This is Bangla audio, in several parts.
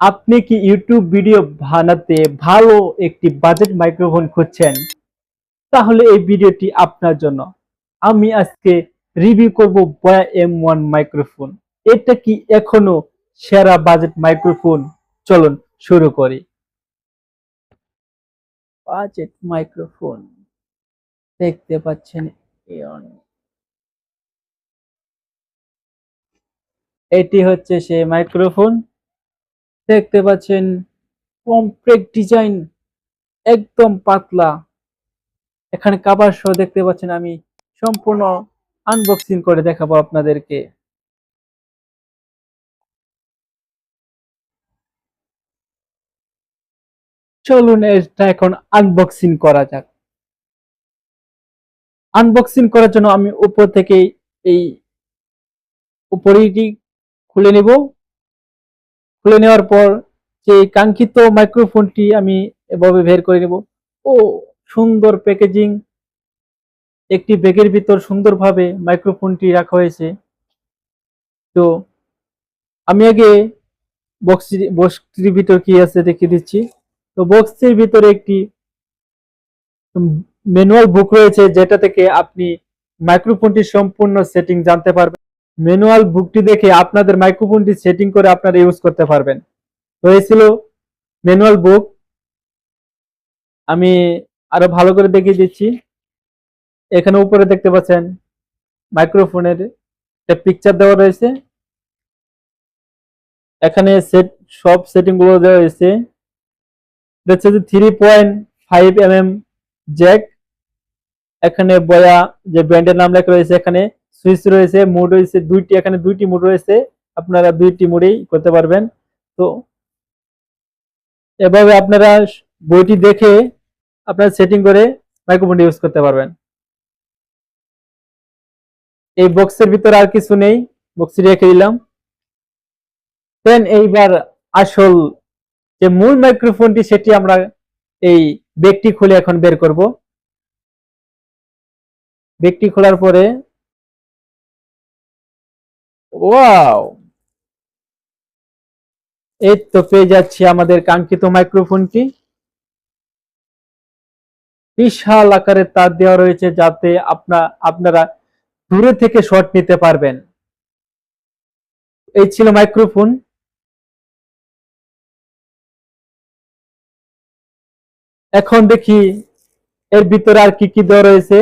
আপনি কি ইউটিউব ভিডিও বানাতে ভালো একটি বাজেট মাইক্রোফোন খুঁজছেন? তাহলে এই ভিডিওটি আপনার জন্য। আমি আজকে রিভিউ করব বয়া এম ওয়ান মাইক্রোফোন এটা কি এখনও সেরা বাজেট মাইক্রোফোন চলুন শুরু করি। বাজেট মাইক্রোফোন দেখতে পাচ্ছেন এটি হচ্ছে সেই মাইক্রোফোন দেখতে পাচ্ছেন কমপ্লেক্ট ডিজাইন একদম পাতলা। এখানে কাবার সহ দেখতে পাচ্ছেন আমি, সম্পূর্ণ আনবক্সিং করে দেখাবো আপনাদেরকে। চলুন, এটা এখন আনবক্সিং করা যাক। আনবক্সিং করার জন্য আমি উপর থেকে এই উপরেটি খুলে নেব। খুলে নেওয়ার পর যে কাঙ্ক্ষিত মাইক্রোফোনটি আমি এভাবে বের করে নেব। ও সুন্দর প্যাকেজিং একটি ব্যাগের ভিতর সুন্দরভাবে মাইক্রোফোনটি রাখা হয়েছে। তো আমি আগে বক্স বক্সটির ভিতর কি আছে দেখিয়ে দিচ্ছি। তো বক্সটির ভিতরে একটি ম্যানুয়াল বুক রয়েছে, যেটা থেকে আপনি মাইক্রোফোনটির সম্পূর্ণ সেটিং জানতে পারবেন। ম্যানুয়াল বুকটি দেখে আপনাদের মাইক্রোফোনটি সেটিং করে আপনারা ইউজ করতে পারবেন। তো এই ছিল ম্যানুয়াল বুক। আমি আরও ভালো করে দেখিয়ে দিচ্ছি। এখানে উপরে দেখতে পাচ্ছেন মাইক্রোফোনের একটা পিকচার দেওয়া রয়েছে। এখানে সেট সব সেটিংগুলো দেওয়া রয়েছে। হচ্ছে যে three point five M M jack এখানে বয়া যে ব্র্যান্ডের নাম লেখা রয়েছে এখানে সুইচ রয়েছে, মুড রয়েছে, দুইটি, এখানে দুইটি মুড রয়েছে, আপনারা দুইটি মুডেই করতে পারবেন। তো এভাবে আপনারা বইটি দেখে আপনারা সেটিং করে মাইক্রোফোন ইউজ করতে পারবেন। এই বক্সের ভিতরে আর কিছু নেই বক্সে রেখে দিলাম। দেন এইবার আসল যে মূল মাইক্রোফোনটি সেটি আমরা এই ব্যাগটি খুলে এখন বের করব। ব্যাগটি খোলার পরে ওয়াও এই তো পেয়ে যাচ্ছি আমাদের কাঙ্ক্ষিত মাইক্রোফোনটি বিশাল আকারে তার দেওয়া রয়েছে যাতে আপনা, আপনারা দূরে থেকে শট নিতে পারবেন। এই ছিল মাইক্রোফোন এখন দেখি এর ভিতরে আর কি কি দেওয়া রয়েছে।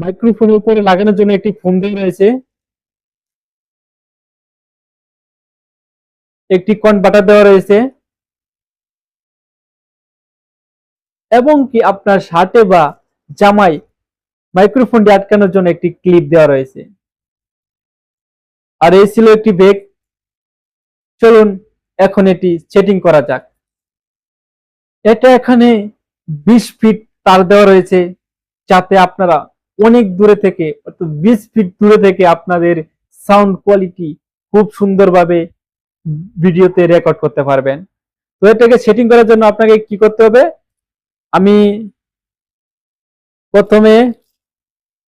মাইক্রোফোনের উপরে লাগানোর জন্য একটি ফোন দেওয়া রয়েছে। একটি কনভার্টার দেওয়া রয়েছে। এবং কি আপনার শার্টে বা জামাই মাইক্রোফোনটি আটকানোর জন্য একটি ক্লিপ দেওয়া রয়েছে। আর এই ছিল একটি বেগ চলুন এখন এটি সেটিং করা যাক। এটা এখানে বিশ ফিট তার দেওয়া রয়েছে, যাতে আপনারা অনেক দূরে থেকে, অর্থাৎ বিশ ফিট দূরে থেকে আপনাদের সাউন্ড কোয়ালিটি খুব সুন্দরভাবে ভিডিওতে রেকর্ড করতে পারবেন। তো এটাকে সেটিং করার জন্য আপনাকে কি করতে হবে? আমি প্রথমে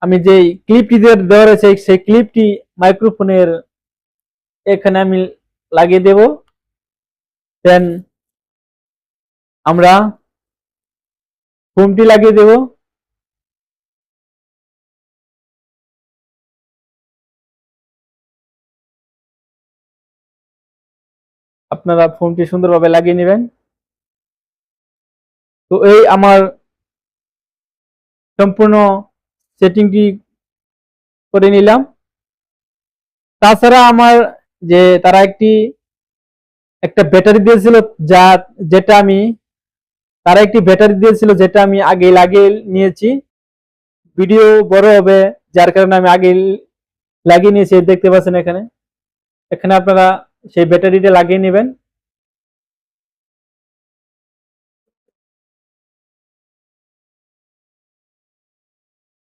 আমি যে ক্লিপটি দেওয়া রয়েছে, সেই ক্লিপটি মাইক্রোফোনের এখানে আমি লাগিয়ে দেব। দেন আমরা ফোনটি লাগিয়ে দেব। আপনারা ফোনটি সুন্দরভাবে লাগিয়ে নেবেন। তো এই আমার সম্পূর্ণ সেটিংটি করে নিলাম। তাছাড়া আমার যে তারা একটি, একটা ব্যাটারি দিয়েছিল যা, যেটা আমি, তারা একটি ব্যাটারি দিয়েছিল যেটা আমি আগে লাগিয়ে নিয়েছি। ভিডিও বড় হবে, যার কারণে আমি আগে লাগিয়ে নিয়েছি দেখতে পাচ্ছেন এখানে। এখানে আপনারা সেই ব্যাটারিটা লাগিয়ে নেবেন।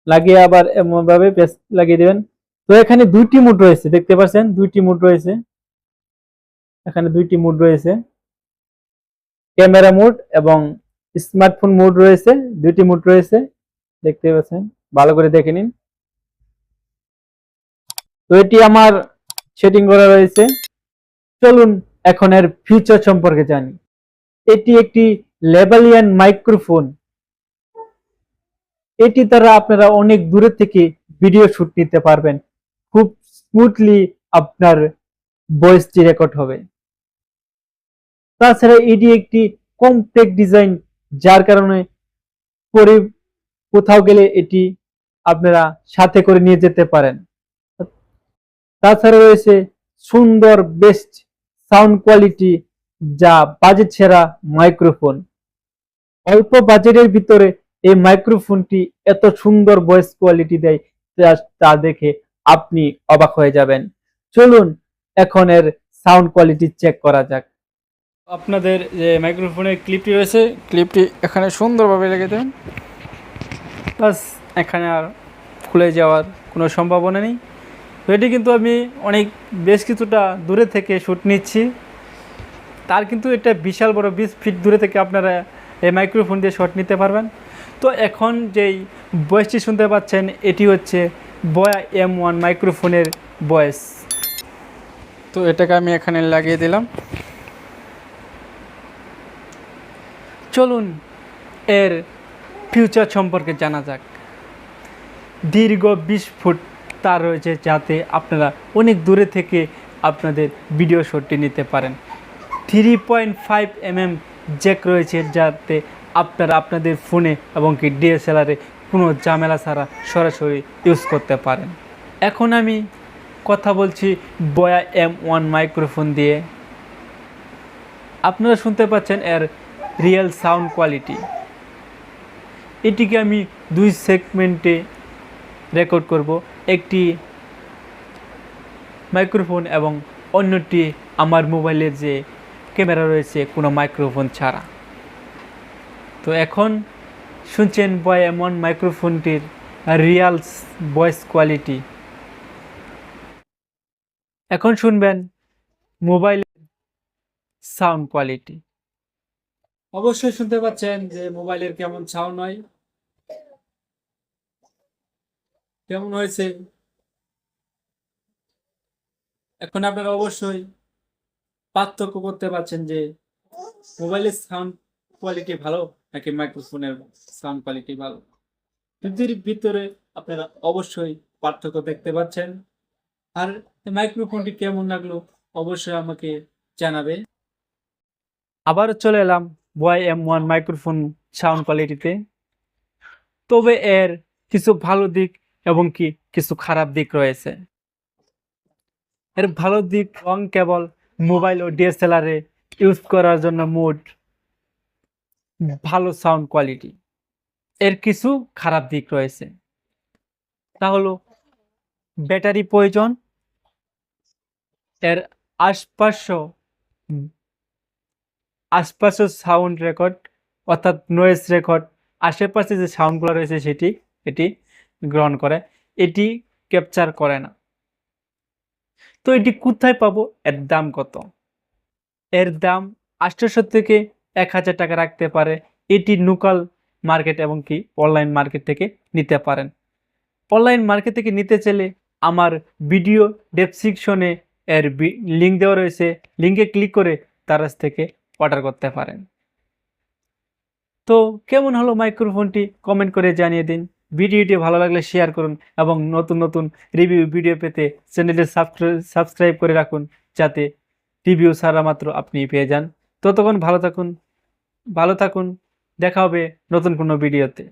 লাগিয়ে আবার এমন ভাবে পেস্ট লাগিয়ে দিবেন। তো এখানে দুইটি মুড রয়েছে, দেখতে পাচ্ছেন? দুইটি মুড রয়েছে। এখানে দুইটি মুড রয়েছে। ক্যামেরা মুড এবং স্মার্টফোন মুড রয়েছে, দুইটি মুড রয়েছে। দেখতে পাচ্ছেন? ভালো করে দেখে নিন। তো এটি আমার সেটিং করা রয়েছে। চলুন এখন এর ফিচার সম্পর্কে জানি। এটি একটি লেবালিয়ান মাইক্রোফোন এটি দ্বারা আপনারা অনেক দূরে থেকে ভিডিও শুট নিতে পারবেন। খুব স্মুথলি আপনার ভয়েসটি রেকর্ড হবে। তাছাড়া এটি একটি কমপ্লেক্স ডিজাইন যার কারণে পরে কোথাও গেলে এটি আপনারা সাথে করে নিয়ে যেতে পারেন। তাছাড়া রয়েছে সুন্দর বেস্ট সাউন্ড কোয়ালিটি, যা বাজেট সেরা মাইক্রোফোন। অল্প বাজেটের ভিতরে এই মাইক্রোফোনটি এত সুন্দর ভয়েস কোয়ালিটি দেয়, তা দেখে আপনি অবাক হয়ে যাবেন। চলুন, এখন এর সাউন্ড কোয়ালিটি চেক করা যাক। আপনাদের যে মাইক্রোফোনের ক্লিপটি রয়েছে, ক্লিপটি এখানে সুন্দরভাবে লেগে দেন। প্লাস এখানে আর খুলে যাওয়ার কোনো সম্ভাবনা নেই। তো এটি কিন্তু আমি অনেক বেশ কিছুটা দূরে থেকে শ্যুট নিচ্ছি। তার কিন্তু এটা বিশাল বড় বিশ ফিট দূরে থেকে আপনারা এই মাইক্রোফোন দিয়ে শট নিতে পারবেন। তো এখন যেই ভয়েসটি শুনতে পাচ্ছেন, এটি হচ্ছে বয়া এম ওয়ান মাইক্রোফোনের ভয়েস তো এটাকে আমি এখানে লাগিয়ে দিলাম। চলুন এর ফিউচার সম্পর্কে জানা যাক। দীর্ঘ বিশ ফুট তার রয়েছে যাতে আপনারা অনেক দূরে থেকে আপনাদের ভিডিও শটটি নিতে পারেন। Three point five MM jack রয়েছে যাতে আপনারা আপনাদের ফোনে এবং কি ডিএসএলআরে কোনো ঝামেলা ছাড়া সরাসরি ইউজ করতে পারেন। এখন আমি কথা বলছি বয়া এম ওয়ান মাইক্রোফোন দিয়ে। আপনারা শুনতে পাচ্ছেন এর রিয়েল সাউন্ড কোয়ালিটি এটিকে আমি দুই সেগমেন্টে রেকর্ড করব। একটি মাইক্রোফোন এবং অন্যটি আমার মোবাইলের যে ক্যামেরা রয়েছে, কোনো মাইক্রোফোন ছাড়া। তো এখন শুনছেন বয় এমন মাইক্রোফোনটির রিয়াল ভয়েস কোয়ালিটি এখন শুনবেন মোবাইলের সাউন্ড কোয়ালিটি অবশ্যই শুনতে পাচ্ছেন যে মোবাইলের কেমন সাউন্ড হয়। কেমন হয়েছে? এখন আপনারা অবশ্যই পার্থক্য করতে পারছেন যে মোবাইলের সাউন্ড কোয়ালিটি ভালো নাকি মাইক্রোফোনের সাউন্ড কোয়ালিটি ভালো? দুটির ভিতরে আপনারা অবশ্যই পার্থক্য দেখতে পাচ্ছেন। আর মাইক্রোফোনটি কেমন লাগল অবশ্যই আমাকে জানাবে। আবারও চলে এলাম Y M one microphone sound কোয়ালিটিতে। তবে এর কিছু ভালো দিক এবং কি কিছু খারাপ দিক রয়েছে। এর ভালো দিক রং কেবল মোবাইল ও ডিএসএলআরে ইউজ করার জন্য মোড ভালো সাউন্ড কোয়ালিটি এর কিছু খারাপ দিক রয়েছে। তা হলো ব্যাটারি প্রয়োজন। এর আশপাশ আশপাশে সাউন্ড রেকর্ড অর্থাৎ নয়েজ রেকর্ড আশেপাশে যে সাউন্ডগুলো রয়েছে সেটি, এটি গ্রহণ করে, এটি ক্যাপচার করে না। তো এটি কোথায় পাবো? এর দাম কত? এর দাম আটশোশো থেকে এক হাজার টাকা রাখতে পারে। এটি লোকাল মার্কেট এবং কি অনলাইন মার্কেট থেকে নিতে পারেন। অনলাইন মার্কেট থেকে নিতে চাইলে আমার ভিডিও ডেসক্রিপশনে এর লিঙ্ক দেওয়া রয়েছে। লিঙ্কে ক্লিক করে তার কাছ থেকে অর্ডার করতে পারেন। তো কেমন হলো মাইক্রোফোনটি কমেন্ট করে জানিয়ে দিন। ভিডিওটি ভালো লাগলে শেয়ার করুন এবং নতুন নতুন রিভিউ ভিডিও পেতে চ্যানেলটি সাবস্ক্রাইব করে রাখুন যাতে রিভিউ সারা মাত্র আপনি পেয়ে যান। ততক্ষণ ভালো থাকুন ভালো থাকুন, দেখা হবে নতুন কোনো ভিডিওতে